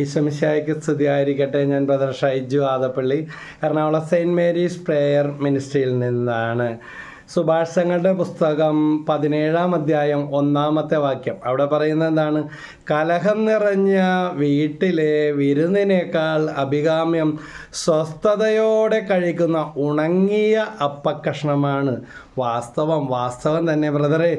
ഈശമിശായിക്ക് സ്തുതിയായിരിക്കട്ടെ. ഞാൻ brother Shaiju Adappally Ernakulam saint Mary's prayer മിനിസ്ട്രിയിൽ നിന്നാണ്. സുഭാഷങ്ങളുടെ പുസ്തകം പതിനേഴാം അധ്യായം ഒന്നാമത്തെ വാക്യം. അവിടെ പറയുന്നത് എന്താണ്? കലഹം നിറഞ്ഞ വീട്ടിലെ വിരുന്നിനേക്കാൾ അഭികാമ്യം സ്വസ്ഥതയോടെ കഴിക്കുന്ന ഉണങ്ങിയ അപ്പക്കഷ്ണമാണ്. വാസ്തവം വാസ്തവം തന്നെ ബ്രദറെ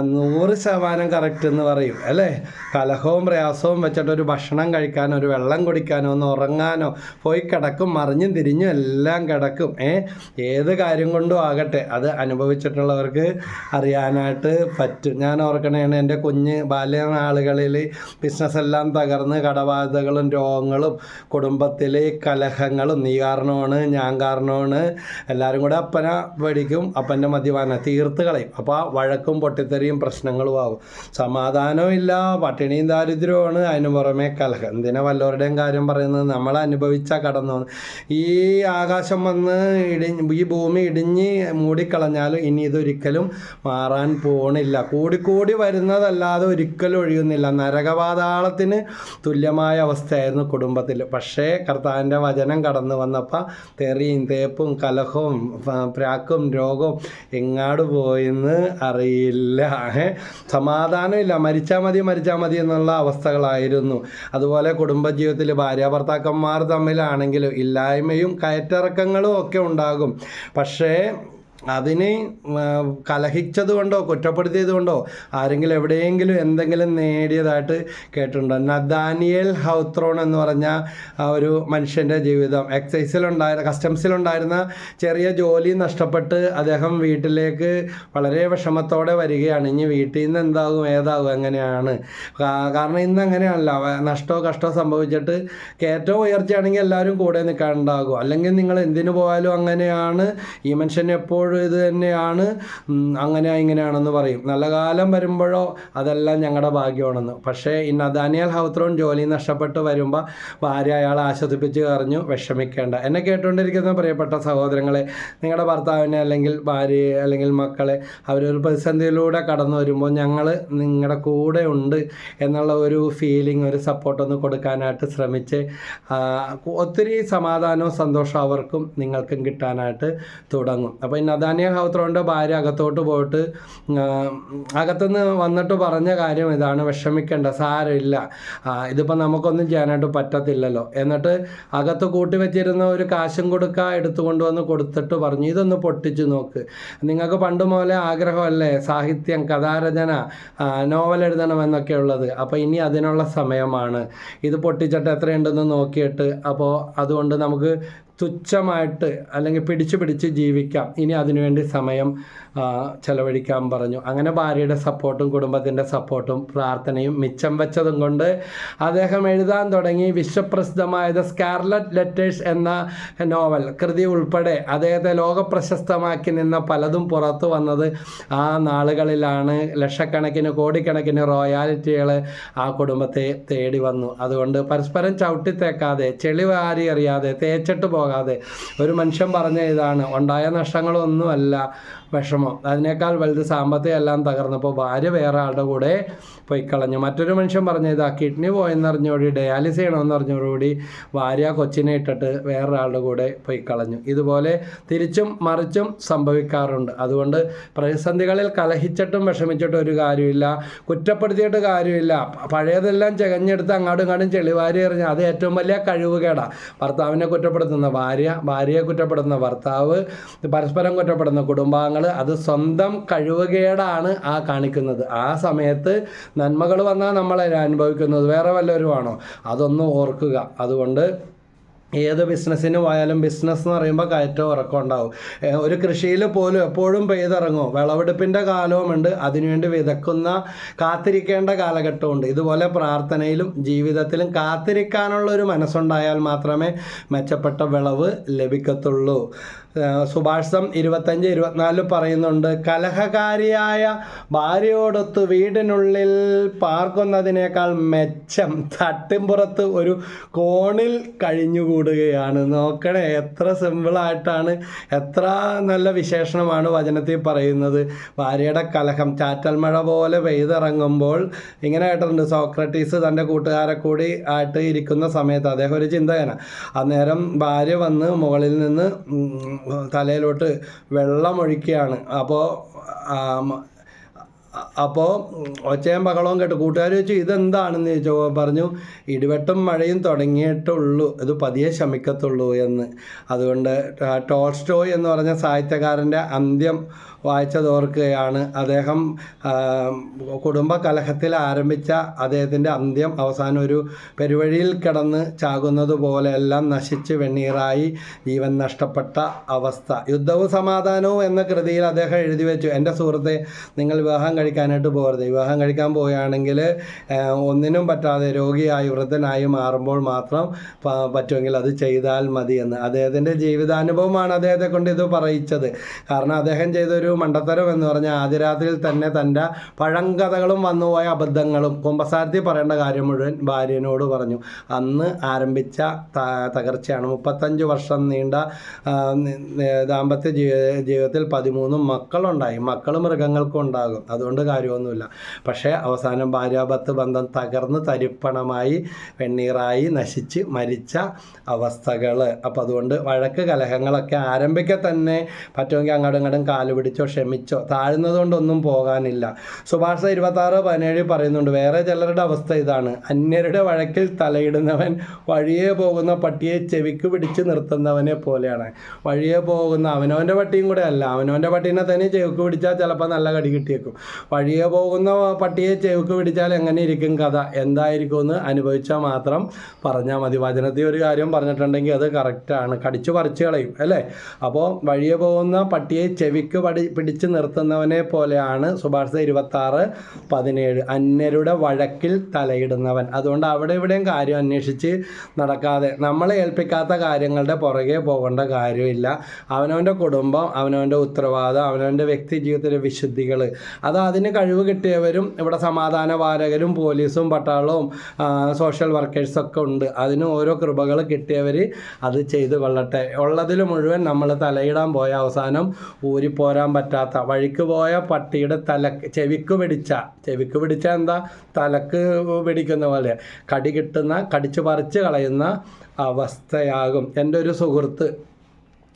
നൂറ് ശതമാനം കറക്റ്റ് എന്ന് പറയും അല്ലേ? കലഹവും പ്രയാസവും വെച്ചിട്ട് ഒരു ഭക്ഷണം കഴിക്കാനോ ഒരു വെള്ളം കുടിക്കാനോ ഒന്ന് ഉറങ്ങാനോ പോയി കിടക്കും മറിഞ്ഞും തിരിഞ്ഞും എല്ലാം കിടക്കും. ഏ? ഏത് കാര്യം കൊണ്ടും ആകട്ടെ. അത് അനുഭവിച്ചിട്ടുള്ളവർക്ക് അറിയാനായിട്ട് പറ്റും. ഞാൻ ഓർക്കണേണ് എന്റെ കുഞ്ഞ് ബാല്യനാളുകളിൽ ബിസിനസ് എല്ലാം തകർന്ന് കടബാധ്യതകളും രോഗങ്ങളും കുടുംബത്തിലെ കലഹങ്ങളും നീ കാരണമാണ് ഞാൻ കാരണമാണ് എല്ലാവരും കൂടെ അപ്പനെ പേടിക്കും അപ്പന്റെ മദ്യപാന തീർത്ത് കളയും. അപ്പോൾ ആ വഴക്കും പൊട്ടിത്തെറിയും പ്രശ്നങ്ങളും ആവും. സമാധാനമില്ല പട്ടിണിയും ദാരിദ്ര്യവുമാണ് അതിന് പുറമെ കലഹം. എന്തിനാ വല്ലവരുടെയും കാര്യം പറയുന്നത്? നമ്മൾ അനുഭവിച്ച കടന്നു ഈ ആകാശം വന്ന് ഇടി ഈ ഭൂമി ഇടിഞ്ഞ് മൂടിക്കളഞ്ഞാലും ഇനി ഇതൊരിക്കലും മാറാൻ പോണില്ല. കൂടിക്കൂടി വരുന്നതല്ലാതെ ഒരിക്കലും ഒഴിയുന്നില്ല. നരകപാതാളത്തിന് തുല്യമായ അവസ്ഥയായിരുന്നു കുടുംബത്തിൽ. പക്ഷേ കർത്താവിന്റെ വചനം കടന്നു വന്നപ്പോൾ തെറിയും തേപ്പും കലഹവും പ്രാക്കും രോഗവും എങ്ങാട് പോയെന്ന് അറിയില്ല. സമാധാനമില്ല. മരിച്ചാൽ മതി മരിച്ചാൽ മതി എന്നുള്ള അവസ്ഥകളായിരുന്നു. അതുപോലെ കുടുംബജീവിതത്തിൽ ഭാര്യ ഭർത്താക്കന്മാർ തമ്മിലാണെങ്കിലും ഇല്ലായ്മയും കയറ്റിറക്കങ്ങളും ഒക്കെ ഉണ്ടാകും. പക്ഷേ അതിന് കലഹിച്ചത് കൊണ്ടോ കുറ്റപ്പെടുത്തിയത് കൊണ്ടോ ആരെങ്കിലും എവിടെയെങ്കിലും എന്തെങ്കിലും നേടിയതായിട്ട് കേട്ടിട്ടുണ്ടോ? നദാനിയൽ ഹൗത്രോൺ എന്ന് പറഞ്ഞ ഒരു മനുഷ്യന്റെ ജീവിതം. എക്സൈസിലുണ്ടായിരുന്ന കസ്റ്റംസിലുണ്ടായിരുന്ന ചെറിയ ജോലി നഷ്ടപ്പെട്ട് അദ്ദേഹം വീട്ടിലേക്ക് വളരെ വിഷമത്തോടെ വരികയാണ്. ഇനി വീട്ടിൽ നിന്ന് എന്താകും ഏതാകും എങ്ങനെയാണ്? കാരണം ഇന്ന് അങ്ങനെയാണല്ലോ. നഷ്ടോ നഷ്ടമോ കഷ്ടമോ സംഭവിച്ചിട്ട് കയറ്റവും ഉയർച്ചയാണെങ്കിൽ എല്ലാവരും കൂടെ നിൽക്കാനുണ്ടാകും. അല്ലെങ്കിൽ നിങ്ങൾ എന്തിനു പോയാലും അങ്ങനെയാണ്. ഈ മനുഷ്യൻ ഇത് തന്നെയാണ്. അങ്ങനെ ഇങ്ങനെയാണെന്ന് പറയും. നല്ല കാലം വരുമ്പോഴോ അതെല്ലാം ഞങ്ങളുടെ ഭാഗ്യമാണെന്ന്. പക്ഷേ ഇന്ന ദാനിയൽ ഹൗത്രോൺ ജോലി നഷ്ടപ്പെട്ട് വരുമ്പോൾ ഭാര്യ അയാളെ ആശ്വസിപ്പിച്ച് കറിഞ്ഞു വിഷമിക്കേണ്ട. എന്നെ കേട്ടുകൊണ്ടിരിക്കുന്ന പ്രിയപ്പെട്ട സഹോദരങ്ങളെ നിങ്ങളുടെ ഭർത്താവിനെ അല്ലെങ്കിൽ ഭാര്യയെ അല്ലെങ്കിൽ മക്കളെ അവരൊരു പ്രതിസന്ധിയിലൂടെ കടന്നു വരുമ്പോൾ ഞങ്ങൾ നിങ്ങളുടെ കൂടെ ഉണ്ട് എന്നുള്ള ഒരു ഫീലിംഗ് ഒരു സപ്പോർട്ടൊന്ന് കൊടുക്കാനായിട്ട് ശ്രമിച്ച് ഒത്തിരി സമാധാനവും സന്തോഷവും അവർക്കും നിങ്ങൾക്കും കിട്ടാനായിട്ട് തുടങ്ങും. അപ്പോൾ ഈ നദാനിയ ഹൗത്രോന്റെ ഭാര്യ അകത്തോട്ട് പോയിട്ട് അകത്തുനിന്ന് വന്നിട്ട് പറഞ്ഞ കാര്യം ഇതാണ് വിഷമിക്കേണ്ട സാരമില്ല. ഇതിപ്പോൾ നമുക്കൊന്നും ചെയ്യാനായിട്ട് പറ്റത്തില്ലല്ലോ. എന്നിട്ട് അകത്ത് കൂട്ടി വെച്ചിരുന്ന ഒരു കാശും കൊടുക്ക എടുത്തുകൊണ്ട് വന്ന് കൊടുത്തിട്ട് പറഞ്ഞു ഇതൊന്ന് പൊട്ടിച്ചു നോക്ക്. നിങ്ങൾക്ക് പണ്ട് മുതലേ ആഗ്രഹമല്ലേ? സാഹിത്യം കഥാരചന നോവൽ എഴുതണമെന്നൊക്കെ ഉള്ളത്. അപ്പോൾ ഇനി അതിനുള്ള സമയമാണ്. ഇത് പൊട്ടിച്ചിട്ട് എത്രയുണ്ടെന്ന് നോക്കിയിട്ട് അപ്പോൾ അതുകൊണ്ട് നമുക്ക് തുച്ഛമായിട്ട് അല്ലെങ്കിൽ പിടിച്ചു പിടിച്ച് ജീവിക്കാം. ഇനി അതിനുവേണ്ടി സമയം ചെലവഴിക്കാൻ പറഞ്ഞു. അങ്ങനെ ഭാര്യയുടെ സപ്പോർട്ടും കുടുംബത്തിന്റെ സപ്പോർട്ടും പ്രാർത്ഥനയും മിച്ചം വെച്ചതും കൊണ്ട് അദ്ദേഹം എഴുതാൻ തുടങ്ങി. വിശ്വപ്രസിദ്ധമായ ദ സ്കാർലറ്റ് ലെറ്റേഴ്സ് എന്ന നോവൽ. കൃതി ഉൾപ്പെടെ അദ്ദേഹത്തെ ലോകപ്രശസ്തമാക്കി നിന്ന പലതും പുറത്തു വന്നത് ആ നാളുകളിലാണ്. ലക്ഷക്കണക്കിന് കോടിക്കണക്കിന് റോയാലിറ്റികൾ ആ കുടുംബത്തെ തേടി വന്നു. അതുകൊണ്ട് പരസ്പരം ചവിട്ടിത്തേക്കാതെ ചെളി അറിയാതെ തേച്ചിട്ട് പോകാതെ. ഒരു മനുഷ്യൻ പറഞ്ഞ ഇതാണ് ഉണ്ടായ നഷ്ടങ്ങളൊന്നുമല്ല വിഷമം. അതിനേക്കാൾ വലുത് സാമ്പത്തികം എല്ലാം തകർന്നപ്പോൾ ഭാര്യ വേറെ ആളുടെ കൂടെ പോയി കളഞ്ഞു മറ്റൊരു മനുഷ്യൻ പറഞ്ഞ ഇതാ കിഡ്നി പോയെന്നറിഞ്ഞോടി ഡയാലിസ് ചെയ്യണമെന്ന് അറിഞ്ഞോടുകൂടി ഭാര്യ കൊച്ചിനെ ഇട്ടിട്ട് വേറൊരാളുടെ കൂടെ പോയി കളഞ്ഞു ഇതുപോലെ തിരിച്ചും മറിച്ചും സംഭവിക്കാറുണ്ട്. അതുകൊണ്ട് പ്രതിസന്ധികളിൽ കലഹിച്ചിട്ടും വിഷമിച്ചിട്ടും ഒരു കാര്യമില്ല. കുറ്റപ്പെടുത്തിയിട്ട് കാര്യമില്ല. പഴയതെല്ലാം ചകഞ്ഞെടുത്ത് അങ്ങോട്ടും ഇങ്ങോട്ടും ചെളിവാരി എറിഞ്ഞ് അത് ഏറ്റവും വലിയ കഴിവുകേടാണ് ഭർത്താവിനെ കുറ്റപ്പെടുത്തുന്ന ഭാര്യ ഭാര്യയെ കുറ്റപ്പെടുന്ന ഭർത്താവ് പരസ്പരം കുറ്റപ്പെടുന്ന കുടുംബാംഗങ്ങൾ അത് സ്വന്തം കഴിവുകേടാണ് ആ കാണിക്കുന്നത്. ആ സമയത്ത് നന്മകൾ വന്നാൽ നമ്മളെ അനുഭവിക്കുന്നത്. വേറെ വല്ലവരുമാണോ? അതൊന്നും ഓർക്കുക. അതുകൊണ്ട് ഏത് ബിസിനസ്സിന് പോയാലും ബിസിനസ് എന്ന് പറയുമ്പോൾ കയറ്റവും ഇറക്കം ഉണ്ടാവും. ഒരു കൃഷിയിൽ പോലും എപ്പോഴും പെയ്തിറങ്ങും. വിളവെടുപ്പിന്റെ കാലവുമുണ്ട് അതിനുവേണ്ടി വിതക്കുന്ന കാത്തിരിക്കേണ്ട കാലഘട്ടമുണ്ട് ഇതുപോലെ പ്രാർത്ഥനയിലും ജീവിതത്തിലും കാത്തിരിക്കാനുള്ള ഒരു മനസ്സുണ്ടായാൽ മാത്രമേ മെച്ചപ്പെട്ട വിളവ് ലഭിക്കത്തുള്ളൂ. സുഭാഷം ഇരുപത്തഞ്ച് ഇരുപത്തിനാലിൽ പറയുന്നുണ്ട് കലഹകാരിയായ ഭാര്യയോടൊത്ത് വീടിനുള്ളിൽ പാർക്കുന്നതിനേക്കാൾ മെച്ചം തട്ടിമ്പുറത്ത് ഒരു കോണിൽ കഴിഞ്ഞുകൂടുക കൂടുകയാണ്. നോക്കണേ എത്ര സിമ്പിളായിട്ടാണ് എത്ര നല്ല വിശേഷണമാണ് വചനത്തിൽ പറയുന്നത്. ഭാര്യയുടെ കലഹം ചാറ്റൽ മഴ പോലെ പെയ്തിറങ്ങുമ്പോൾ ഇങ്ങനെ കേട്ടിട്ടുണ്ട് സോക്രട്ടീസ് തന്റെ കൂട്ടുകാരെ കൂടി ആയിട്ട് ഇരിക്കുന്ന സമയത്ത് അദ്ദേഹം ഒരു ചിന്തകനാണ്. അന്നേരം ഭാര്യ വന്ന് മുകളിൽ നിന്ന് തലയിലോട്ട് വെള്ളമൊഴിക്കുകയാണ് അപ്പോൾ അപ്പോൾ ഒച്ചയും ബഹളവും കേട്ട് കൂട്ടുകാർ ചോദിച്ചു ഇതെന്താണെന്ന്? ചോദിച്ചു. പറഞ്ഞു ഇടിവെട്ടും മഴയും തുടങ്ങിയിട്ടുള്ളൂ. ഇത് പതിയെ ശമിക്കത്തുള്ളൂ എന്ന്. അതുകൊണ്ട് ടോൾസ്റ്റോയ് എന്ന് പറഞ്ഞ സാഹിത്യകാരന്റെ അന്ത്യം വായിച്ചതോർക്കുകയാണ് അദ്ദേഹം കുടുംബകലഹത്തിൽ കുടുംബ കലഹത്തിൽ ആരംഭിച്ച അദ്ദേഹത്തിന്റെ അന്ത്യം അവസാനം ഒരു പെരുവഴിയിൽ കിടന്ന് ചാകുന്നത് പോലെയെല്ലാം നശിച്ച് വെണ്ണീറായി ജീവൻ നഷ്ടപ്പെട്ട അവസ്ഥ. യുദ്ധവും സമാധാനവും എന്ന കൃതിയിൽ അദ്ദേഹം എഴുതി വെച്ചു. എന്റെ സുഹൃത്തെ നിങ്ങൾ വിവാഹം കഴിക്കാനായിട്ട് പോകരുത്. വിവാഹം കഴിക്കാൻ പോവുകയാണെങ്കിൽ ഒന്നിനും പറ്റാതെ രോഗിയായി വൃദ്ധനായി മാറുമ്പോൾ മാത്രം പറ്റുമെങ്കിൽ അത് ചെയ്താൽ മതിയെന്ന്. അദ്ദേഹത്തിന്റെ ജീവിതാനുഭവമാണ് അദ്ദേഹത്തെ കൊണ്ട് ഇത് പറയിച്ചത്. കാരണം അദ്ദേഹം ചെയ്തൊരു മണ്ടത്തരം എന്ന് പറഞ്ഞാൽ ആദ്യ രാത്രിയിൽ തന്നെ തന്റെ പഴങ്കഥകളും വന്നുപോയ അബദ്ധങ്ങളും കുമ്പസാരത്തിൽ പറയേണ്ട കാര്യം മുഴുവൻ ഭാര്യനോട് പറഞ്ഞു. അന്ന് ആരംഭിച്ച തകർച്ചയാണ്. മുപ്പത്തഞ്ച് വർഷം നീണ്ട ദാമ്പത്യ ജീവി ജീവിതത്തിൽ പതിമൂന്ന് മക്കളുണ്ടായി. മക്കൾ മൃഗങ്ങൾക്കും ഉണ്ടാകും അതുകൊണ്ട് കാര്യമൊന്നുമില്ല. പക്ഷേ അവസാനം ഭാര്യാപത്ത് ബന്ധം തകർന്ന് തരിപ്പണമായി വെണ്ണീറായി നശിച്ച് മരിച്ച അവസ്ഥകൾ അപ്പോൾ അതുകൊണ്ട് വഴക്ക് കലഹങ്ങളൊക്കെ ആരംഭിക്കാൻ തന്നെ പറ്റുമെങ്കിൽ അങ്ങോട്ടും ഇങ്ങോട്ടും കാൽ പിടിച്ചോ ക്ഷമിച്ചോ. താഴ്ന്നതുകൊണ്ടൊന്നും പോകാനില്ല. സുഭാഷ ഇരുപത്താറ് പതിനേഴ് പറയുന്നുണ്ട് വേറെ ചിലരുടെ അവസ്ഥ ഇതാണ്. അന്യരുടെ വഴക്കിൽ തലയിടുന്നവൻ വഴിയെ പോകുന്ന പട്ടിയെ ചെവിക്ക് പിടിച്ച് നിർത്തുന്നവനെ പോലെയാണ്. വഴിയെ പോകുന്ന അവനവന്റെ പട്ടിയും കൂടെ അല്ല. അവനവന്റെ പട്ടീനെ തന്നെ ചെവിക്ക് പിടിച്ചാൽ ചിലപ്പോൾ നല്ല കടി കിട്ടിയേക്കും. വഴിയെ പോകുന്ന പട്ടിയെ ചെവിക്ക് പിടിച്ചാൽ എങ്ങനെ ഇരിക്കും കഥ? എന്തായിരിക്കും എന്ന് അനുഭവിച്ചാൽ മാത്രം പറഞ്ഞാൽ മതി. വചനത്തിൽ ഒരു കാര്യം പറഞ്ഞിട്ടുണ്ടെങ്കിൽ അത് കറക്റ്റാണ് കടിച്ചു പറിച്ചു കളയും അല്ലേ? അപ്പോൾ വഴിയെ പോകുന്ന പട്ടിയെ ചെവിക്ക് പടി പിടിച്ച് നിർത്തുന്നവനെ പോലെയാണ് സുഭാഷിത ഇരുപത്താറ് പതിനേഴ്. അന്യരുടെ വഴക്കിൽ തലയിടുന്നവൻ. അതുകൊണ്ട് അവിടെ ഇവിടെയും കാര്യം അന്വേഷിച്ച് നടക്കാതെ നമ്മളെ ഏൽപ്പിക്കാത്ത കാര്യങ്ങളുടെ പുറകെ പോകേണ്ട കാര്യമില്ല. അവനവന്റെ കുടുംബം അവനവന്റെ ഉത്തരവാദം അവനവന്റെ വ്യക്തി ജീവിതത്തിലെ വിശുദ്ധികൾ അത് അതിന് കഴിവ് കിട്ടിയവരും ഇവിടെ സമാധാന വാരകരും പോലീസും പട്ടാളവും സോഷ്യൽ വർക്കേഴ്സൊക്കെ ഉണ്ട്. അതിന് ഓരോ കൃപകൾ കിട്ടിയവർ അത് ചെയ്തു കൊള്ളട്ടെ. ഉള്ളതിൽ മുഴുവൻ നമ്മൾ തലയിടാൻ പോയ അവസാനം ഊരിപ്പോരാൻ പറ്റാത്ത. വഴിക്ക് പോയ പട്ടിയുടെ തലക്ക് ചെവിക്ക് പിടിച്ച ചെവിക്ക് പിടിച്ച എന്താ? തലക്ക് പിടിക്കുന്ന പോലെ. കടി കിട്ടുന്ന കടിച്ചു പറിച്ച് കളയുന്ന അവസ്ഥയാകും. എന്റെ ഒരു സുഹൃത്ത്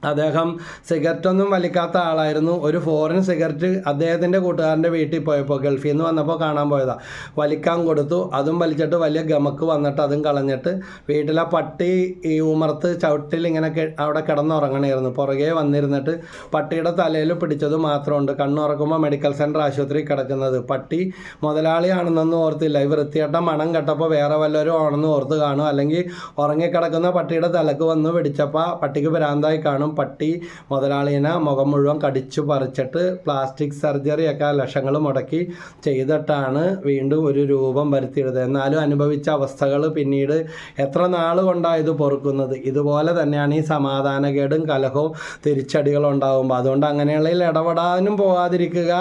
അദ്ദേഹം സിഗരറ്റൊന്നും വലിക്കാത്ത ആളായിരുന്നു. ഒരു ഫോറിൻ സിഗരറ്റ് അദ്ദേഹത്തിന്റെ കൂട്ടുകാരന്റെ വീട്ടിൽ പോയപ്പോൾ ഗൾഫിൽ നിന്ന് വന്നപ്പോൾ കാണാൻ പോയതാണ് വലിക്കാൻ കൊടുത്തു. അതും വലിച്ചിട്ട് വലിയ ഗമക്ക് വന്നിട്ട് അതും കളഞ്ഞിട്ട് വീട്ടിലെ പട്ടി ഈ ഉമർത്ത് ചവിട്ടിൽ ഇങ്ങനെ അവിടെ കിടന്നുറങ്ങണമായിരുന്നു പുറകെ വന്നിരുന്നിട്ട് പട്ടിയുടെ തലയിൽ പിടിച്ചത് മാത്രമുണ്ട്. കണ്ണുറക്കുമ്പോൾ മെഡിക്കൽ സെന്റർ ആശുപത്രി കിടക്കുന്നത്. പട്ടി മുതലാളിയാണെന്നൊന്നും ഓർത്തില്ല. ഈ വൃത്തിയേട്ട മണം കെട്ടപ്പോൾ വേറെ വല്ലവരും ആണെന്ന് ഓർത്ത് കാണും. അല്ലെങ്കിൽ ഉറങ്ങിക്കിടക്കുന്ന പട്ടിയുടെ തലക്ക് വന്ന് പിടിച്ചപ്പോൾ പട്ടിക്ക് ഭ്രാന്തായി കാണും. പട്ടി മുതലാളിനെ മുഖം മുഴുവൻ കടിച്ചു പറിച്ചിട്ട് പ്ലാസ്റ്റിക് സർജറിയൊക്കെ ലക്ഷങ്ങൾ മുടക്കി ചെയ്തിട്ടാണ് വീണ്ടും ഒരു രൂപം വരുത്തിയെടുത്തത് എന്നാലും അനുഭവിച്ച അവസ്ഥകൾ പിന്നീട് എത്ര നാൾ കൊണ്ടാണ് ഇത് പൊറുക്കുന്നത്? ഇതുപോലെ തന്നെയാണ് ഈ സമാധാനക്കേടും കലഹവും തിരിച്ചടികളും ഉണ്ടാകുമ്പോൾ അതുകൊണ്ട് അങ്ങനെയുള്ളതിൽ ഇടപെടാനും പോകാതിരിക്കുക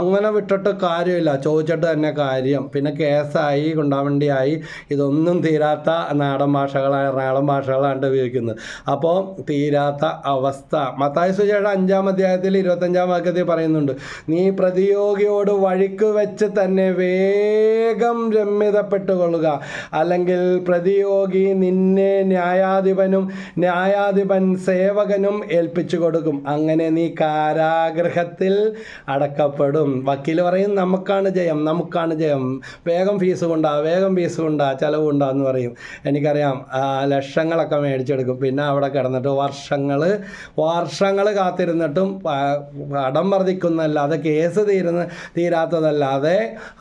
അങ്ങനെ വിട്ടിട്ട് കാര്യമില്ല. ചോദിച്ചിട്ട് തന്നെ കാര്യം. പിന്നെ കേസായി കുണ്ടാവണ്ടിയായി ഇതൊന്നും തീരാത്ത നാടൻ ഭാഷകളാണ് എറണാകുളം ഭാഷകളാണ് ഉപയോഗിക്കുന്നത്. അപ്പോൾ തീരാത്ത അവസ്ഥ. മത്തായ സുജയുടെ അഞ്ചാം അധ്യായത്തിൽ ഇരുപത്തഞ്ചാം വാക്യത്തിൽ പറയുന്നുണ്ട് നീ പ്രതിയോഗിയോട് വഴിക്ക് വെച്ച് തന്നെ വേഗം രമ്യതപ്പെട്ടുകൊള്ളുക. അല്ലെങ്കിൽ പ്രതിയോഗി നിന്നെ ന്യായാധിപനും ന്യായാധിപൻ സേവകനും ഏൽപ്പിച്ചു കൊടുക്കും അങ്ങനെ നീ കാരാഗ്രഹത്തിൽ അടക്കപ്പെടും. വക്കീൽ പറയും നമുക്കാണ് ജയം നമുക്കാണ് ജയം. വേഗം ഫീസ് കൊണ്ടാ വേഗം ഫീസ് കൊണ്ടാ ചെലവ് കൊണ്ടാ എന്ന് പറയും. എനിക്കറിയാം ലക്ഷങ്ങളൊക്കെ മേടിച്ചെടുക്കും. പിന്നെ അവിടെ കിടന്നിട്ട് വർഷങ്ങൾ വർഷങ്ങൾ കാത്തിരുന്നിട്ടും അടം വർദ്ധിക്കുന്നതല്ലാതെ കേസ് തീരുന്ന തീരാത്തതല്ലാതെ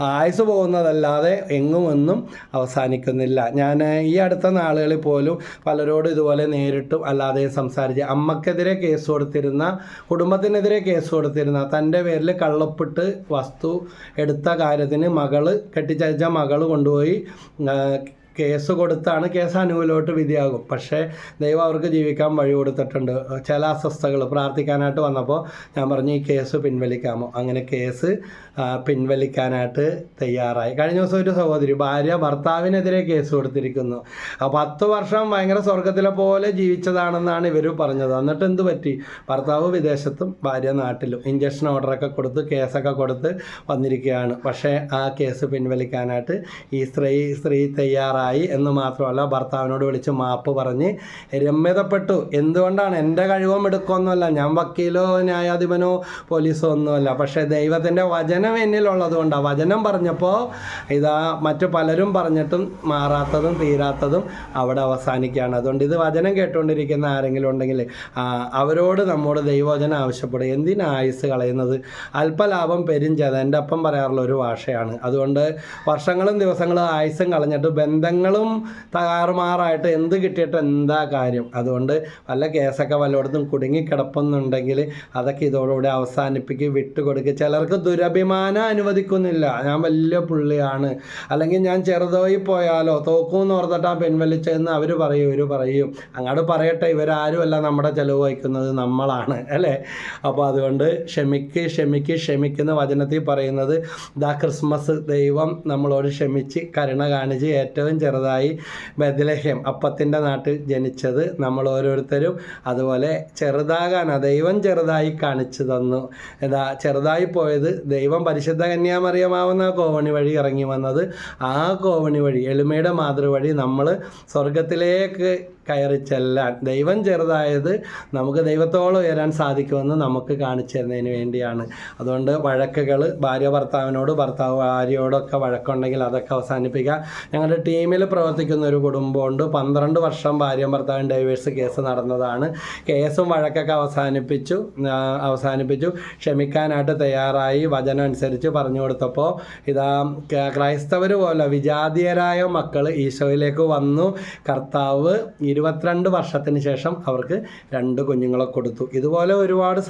ആയുസ് പോകുന്നതല്ലാതെ എങ്ങും ഒന്നും അവസാനിക്കുന്നില്ല. ഞാൻ ഈ അടുത്ത നാളുകളിൽ പോലും പലരോടും ഇതുപോലെ നേരിട്ടും അല്ലാതെ സംസാരിച്ച് അമ്മക്കെതിരെ കേസ് കൊടുത്തിരുന്ന കുടുംബത്തിനെതിരെ കേസ് കൊടുത്തിരുന്ന തന്റെ പേരിൽ കള്ളപ്പെട്ട് വസ്തു എടുത്ത കാര്യത്തിന് മകൾ കെട്ടിച്ചയച്ച മകൾ കൊണ്ടുപോയി കേസ് കൊടുത്താണ് കേസ് അനുകൂലമായിട്ട് വിധിയാകും. പക്ഷേ ദൈവം അവർക്ക് ജീവിക്കാൻ വഴി കൊടുത്തിട്ടുണ്ട്. ചില അസ്വസ്ഥകൾ പ്രാർത്ഥിക്കാനായിട്ട് വന്നപ്പോൾ ഞാൻ പറഞ്ഞു ഈ കേസ് പിൻവലിക്കാമോ? അങ്ങനെ കേസ് പിൻവലിക്കാനായിട്ട് തയ്യാറായി. കഴിഞ്ഞ ദിവസം ഒരു സഹോദരി ഭാര്യ ഭർത്താവിനെതിരെ കേസ് കൊടുത്തിരിക്കുന്നു. പത്ത് വർഷം ഭയങ്കര സ്വർഗത്തിലെ പോലെ ജീവിച്ചതാണെന്നാണ് ഇവർ പറഞ്ഞത്. എന്നിട്ട് എന്ത് പറ്റി? ഭർത്താവ് വിദേശത്തും ഭാര്യ നാട്ടിലും ഇഞ്ചക്ഷൻ ഓർഡറൊക്കെ കൊടുത്ത് കേസൊക്കെ കൊടുത്ത് വന്നിരിക്കുകയാണ്. പക്ഷേ ആ കേസ് പിൻവലിക്കാനായിട്ട് ഈ സ്ത്രീ സ്ത്രീ തയ്യാറായി. എന്ന് മാത്രമല്ല ഭർത്താവിനോട് വിളിച്ച് മാപ്പ് പറഞ്ഞ് രമ്യതപ്പെട്ടു. എന്തുകൊണ്ടാണ് എന്റെ കഴിവും എടുക്കുമെന്നല്ല ഞാൻ വക്കീലോ ന്യായാധിപനോ പോലീസോ ഒന്നുമല്ല. പക്ഷേ ദൈവത്തിന്റെ വചനം എന്നിലുള്ളത് കൊണ്ടാണ് വചനം പറഞ്ഞപ്പോൾ ഇതാ മറ്റു പലരും പറഞ്ഞിട്ടും മാറാത്തതും തീരാത്തതും അവിടെ അവസാനിക്കുകയാണ്. അതുകൊണ്ട് ഇത് വചനം കേട്ടുകൊണ്ടിരിക്കുന്ന ആരെങ്കിലും ഉണ്ടെങ്കിൽ അവരോട് നമ്മോട് ദൈവവചനം ആവശ്യപ്പെടും എന്തിനാ ആയുസ് കളയുന്നത്? അല്പലാഭം പെരിഞ്ചത് എന്റെ അപ്പം പറയാറുള്ള ഒരു ഭാഷയാണ്. അതുകൊണ്ട് വർഷങ്ങളും ദിവസങ്ങളും ആയുസ്സും കളഞ്ഞിട്ട് ബന്ധങ്ങളും തകാറുമാറായിട്ട് എന്ത് കിട്ടിയിട്ട് എന്താ കാര്യം? അതുകൊണ്ട് വല്ല കേസൊക്കെ വല്ലയിടത്തും കുടുങ്ങിക്കിടപ്പുന്നുണ്ടെങ്കിൽ അതൊക്കെ ഇതോടുകൂടി അവസാനിപ്പിക്കുക വിട്ടുകൊടുക്കുക ചിലർക്ക് ദുരഭിമാനം അനുവദിക്കുന്നില്ല. ഞാൻ വലിയ പുള്ളിയാണ്. അല്ലെങ്കിൽ ഞാൻ ചെറുതായി പോയാലോ തോക്കൂന്ന് ഓർത്തിട്ട് പിൻവലിച്ചതെന്ന് അവർ പറയും ഇവർ പറയും. അങ്ങോട്ട് പറയട്ടെ ഇവരാരുമല്ല നമ്മുടെ ചെലവ് വഹിക്കുന്നത് നമ്മളാണ് അല്ലേ? അപ്പോൾ അതുകൊണ്ട് ക്ഷമിക്ക് ക്ഷമിക്ക് ക്ഷമിക്കുന്ന വചനത്തിൽ പറയുന്നത് ദാ ക്രിസ്മസ് ദൈവം നമ്മളോട് ക്ഷമിച്ച് കരുണ കാണിച്ച് ഏറ്റവും ചെറുതായി ബദലഹ്യം അപ്പത്തിന്റെ നാട്ടിൽ ജനിച്ചത് നമ്മൾ ഓരോരുത്തരും. അതുപോലെ ചെറുതാകാൻ ദൈവം ചെറുതായി കാണിച്ചു തന്നു. എന്താ ചെറുതായി പോയത് ദൈവം പരിശുദ്ധ കന്യാമറിയമാവുന്ന കോവണി വഴി ഇറങ്ങി വന്നത്. ആ കോവണി വഴി എളിമയുടെ മാതൃവഴി നമ്മൾ സ്വർഗത്തിലേക്ക് കയറി ചെല്ലാൻ. ദൈവം ചെറുതായത് നമുക്ക് ദൈവത്തോളം ഉയരാൻ സാധിക്കുമെന്ന് നമുക്ക് കാണിച്ചു തരുന്നതിന് വേണ്ടിയാണ്. അതുകൊണ്ട് വഴക്കുകൾ ഭാര്യ ഭർത്താവിനോട് ഭർത്താവ് ഭാര്യയോടൊക്കെ വഴക്കുണ്ടെങ്കിൽ അതൊക്കെ അവസാനിപ്പിക്കുക ഞങ്ങളുടെ ടീമിൽ പ്രവർത്തിക്കുന്ന ഒരു കുടുംബമുണ്ട്. പന്ത്രണ്ട് വർഷം ഭാര്യയും ഭർത്താവും ഡൈവേഴ്സ് കേസ് നടന്നതാണ്. കേസും വഴക്കൊക്കെ അവസാനിപ്പിച്ചു. അവസാനിപ്പിച്ചു. ക്ഷമിക്കാനായിട്ട് തയ്യാറായി. വചനം അനുസരിച്ച് പറഞ്ഞു കൊടുത്തപ്പോൾ ഇതാ ക്രൈസ്തവർ പോലെ വിജാതീയരായ മക്കൾ ഈശോയിലേക്ക് വന്നു. കർത്താവ് ഇരുപത്തിരണ്ട് വർഷത്തിന് ശേഷം അവർക്ക് രണ്ട് കുഞ്ഞുങ്ങളെ കൊടുത്തു. ഇതുപോലെ ഒരുപാട്